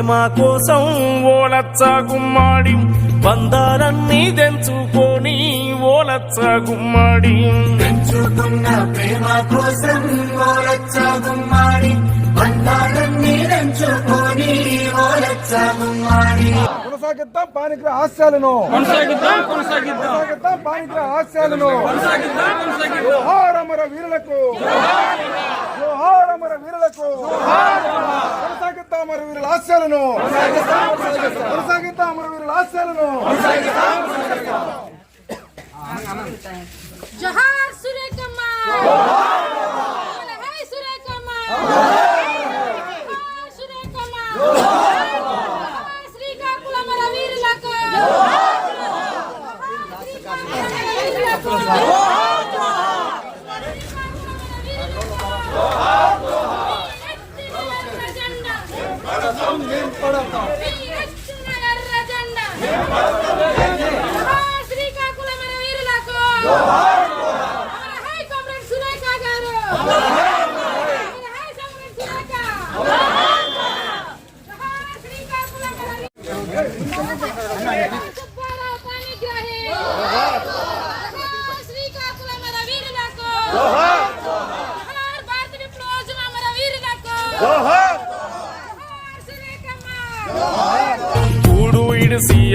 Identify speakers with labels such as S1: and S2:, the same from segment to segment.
S1: కోసం ఓలచ్చ గుమ్మాడి బంధాలన్నీ తెంచుకొని ఓలచ్చ గుమ్మాడి
S2: ప్రేమ కోసం ఓలచ్చ గుమ్మాడి బంధాలన్నీ ఓలచ్చ గుమ్మాడి
S3: కొనసాగిద్దాం పానిగ్రహ హాస్యాలను.
S4: కొనసాగిద్దాం కొనసాగిద్దాం.
S3: కొనసాగిద్దాం పానిగ్రహ హాస్యాలను.
S4: కొనసాగిద్దాం కొనసాగిద్దాం.
S3: జోహార్ అమర వీరులకు. జోహార్ అమర వీరులకు. కొనసాగిద్దాం అమర వీరుల హాస్యాలను. కొనసాగిద్దాం అమర వీరుల హాస్యాలను.
S5: జోహార్ సురేఖమ్మ.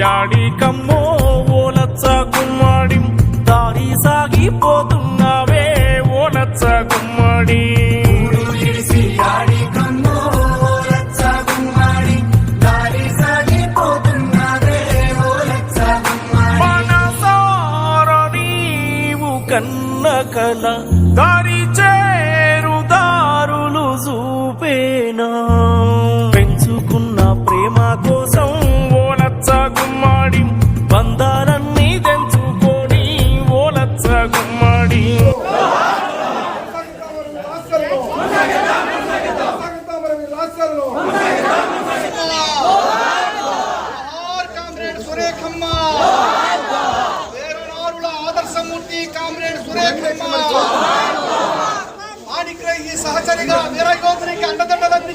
S1: ఆడి కమ్మో
S5: ಕಲಾ വരിക. വീറഗോസിനെ
S6: കണ്ടെത്തേണ്ടതെന്ന്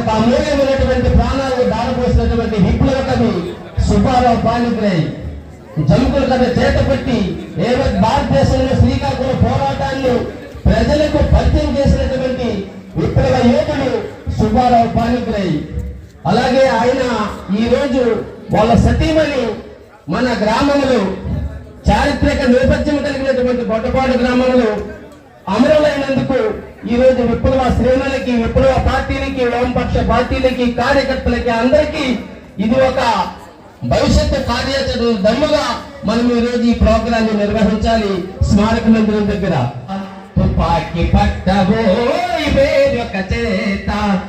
S6: యొక్క అమూల్యమైనటువంటి ప్రాణాలు దారిపోసినటువంటి విప్లవ కవి సుబ్బారావు పాణిగ్రహి జంకుల కథ చేతపట్టి ఏవత్ భారతదేశంలో శ్రీకాకుళం పోరాటాన్ని ప్రజలకు పరిచయం చేసినటువంటి విప్లవ యోధుడు సుబ్బారావు పాణిగ్రహి అలాగే ఆయన ఈ రోజు వాళ్ళ సతీమణి మన గ్రామంలో చారిత్రక నేపథ్యం కలిగినటువంటి బొట్టపాడు గ్రామంలో అమరులైనందుకు ఈ రోజు విప్లవ శ్రేణులకి విప్లవ పార్టీలకి వామపక్ష పార్టీలకి కార్యకర్తలకి అందరికీ ఇది ఒక భవిష్యత్తు కార్యాచరణ దమ్ముగా మనం ఈ రోజు ఈ ప్రోగ్రాం నిర్వహించాలి. స్మారక మందిరం దగ్గర. తుపాకి పట్టబోయి వేరొక చేత.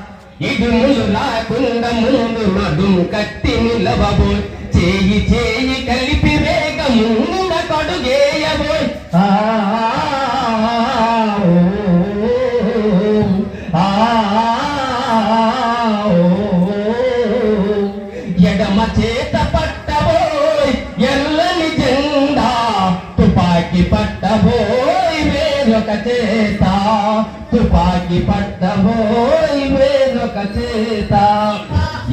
S6: ఇడుములు రాకుండా ముందు మడుము కట్టి నిలవబోయ్. చేయి చేయి కలిపి వేగ ముందు కడుగేయబోయ్. ఆ, తుపాకి పట్టబోయ్ వేరొక చేత తుపాకి పట్టబోయ్ వేరొక చేత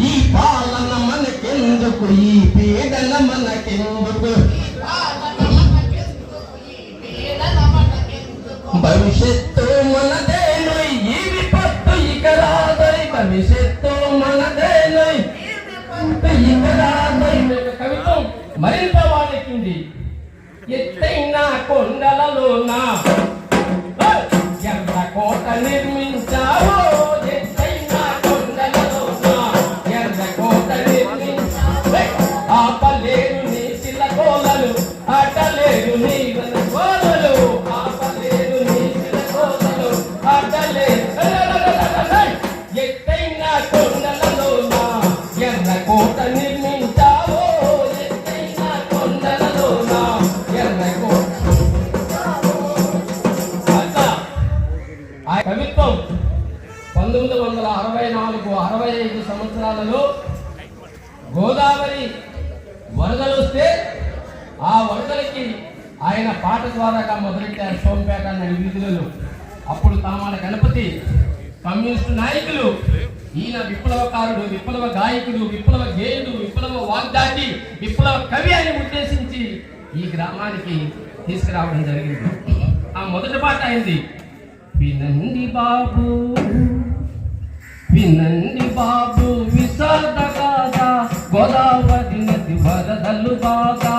S6: ఈ పాలన మనకెందుకు ఈ పీడన మనకెందుకు భవిష్యత్తు మనదేను ఈ విపత్తు ఇక రాదై భవిష్యత్తు మనదేను ఇక రాదై కవిత్వం మరింత వాడెక్కింది ఎత్తైన కొండలలోన ఎర్ర కోట నిర్మించావో? ఎత్తైన కొండలలోన ఎర్ర కోట నిర్మించావో? ఆపలేరు నీ శిలకోలలు ఆటలేరు నీ వందల అరవై నాలుగు అరవై ఐదు సంవత్సరాలలో గోదావరి వరదలు వస్తే ఆ వరదలకి ఆయన పాట ద్వారాగా మొదలెట్టారు సోంపేట అనే వీధులలో. అప్పుడు తామాల గణపతి కమ్యూనిస్టు నాయకులు ఈయన విప్లవకారుడు విప్లవ గాయకుడు విప్లవ గేయుడు విప్లవ వాగ్దాటి విప్లవ కవి అని ఉద్దేశించి ఈ గ్రామానికి తీసుకురావడం జరిగింది. ఆ మొదటి పాట అయింది వినండి బాబు వినండి బాబు విశాద కాదా? గోదావరి నది వరదలు బాగా.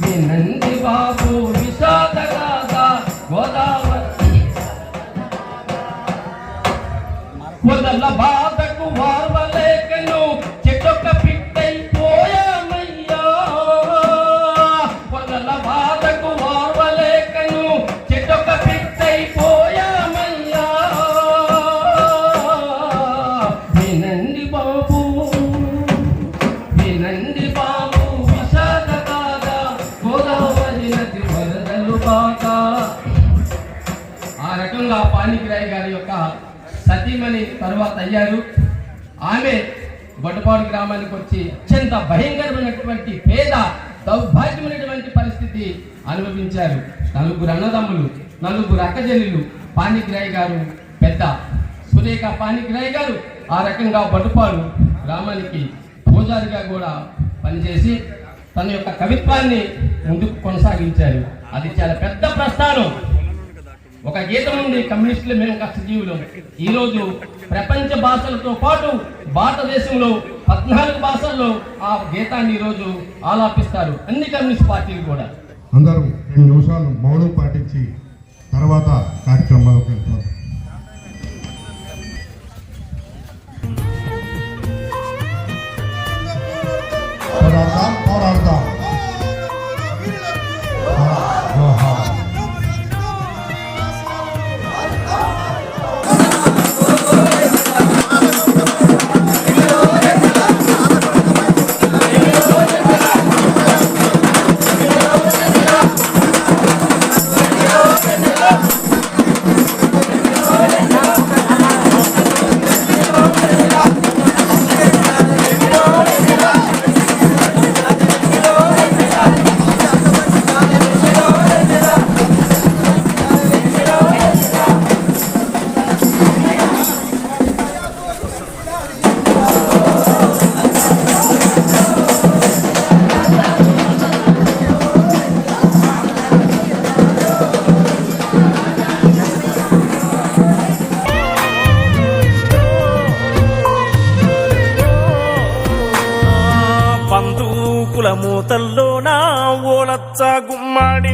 S6: వినండి బాబు విశాద కాదా? గోదావరి వదల బాధకు వారవలేకను ఆ రకంగా పాణిగ్రాయి గారి యొక్క సతీమణి తర్వాత అయ్యారు ఆమె గొడ్డపాడు గ్రామానికి వచ్చి అత్యంత భయంకరమైనటువంటి పేద దౌర్భాగ్యమైనటువంటి పరిస్థితి అనుభవించారు. నలుగురు అన్నదమ్ములు నలుగురు అక్కజల్లులు పాణిగ్రాయి గారు పెద్ద. సురేఖ పాణిగ్రాయి గారు ఆ రకంగా బటుపాడు గ్రామానికి పూజారిగా కూడా పనిచేసి తన యొక్క కవిత్వాన్ని ముందుకు కొనసాగించారు. అది చాలా పెద్ద ప్రస్థానం. ఒక గీతం ఉంది కమ్యూనిస్టులు మేము కష్టజీవులు ఈ రోజు ప్రపంచ భాషలతో పాటు భారతదేశంలో పద్నాలుగు భాషల్లో ఆ గీతాన్ని ఈ రోజు ఆలాపిస్తారు. అన్ని కమ్యూనిస్ట్ పార్టీలు కూడా.
S7: అందరూ రెండు నిమిషాలు మౌనం పాటించి తర్వాత కార్యక్రమాలకు వెళ్తారు పోరాడతాం పోరాడతాం
S1: బందూకుల మూతల్లోన ఓలచ్చ గుమ్మడి.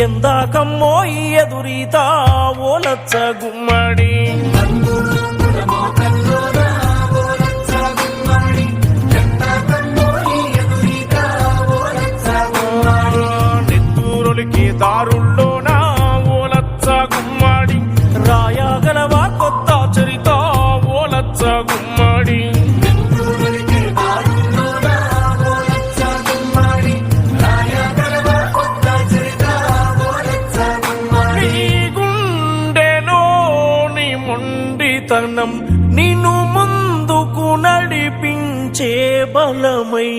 S1: ఎందాకమ్మో ఎదురీత ఓలచ్చ గుమ్మడి. నెత్తూరులకి దారుల్లోన ఓలచ్చ గుమ్మడి. రాయగలవా కొత్త చరిత ఓలచ్చ గుమ్మడి. నడిపించే బలమై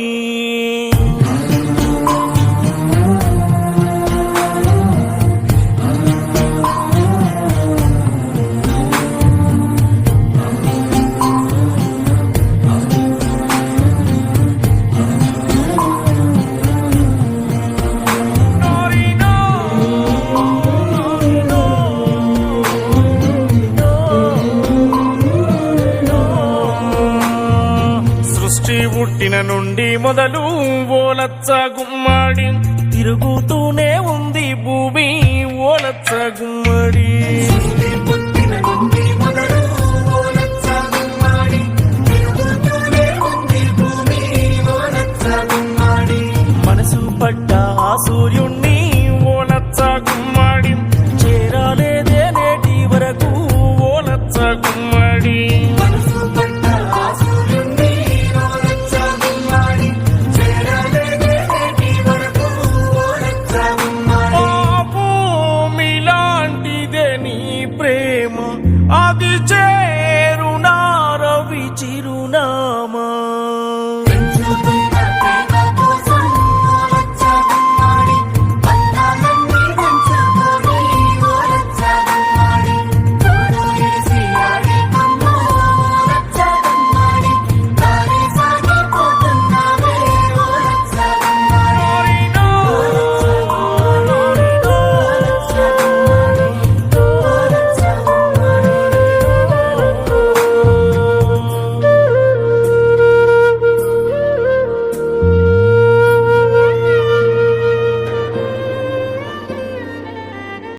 S1: పుట్టిన నుండి మొదలు ఓలచ్చ గుమ్మడి. తిరుగుతూనే ఉంది భూమి ఓలచ్చ గుమ్మడి.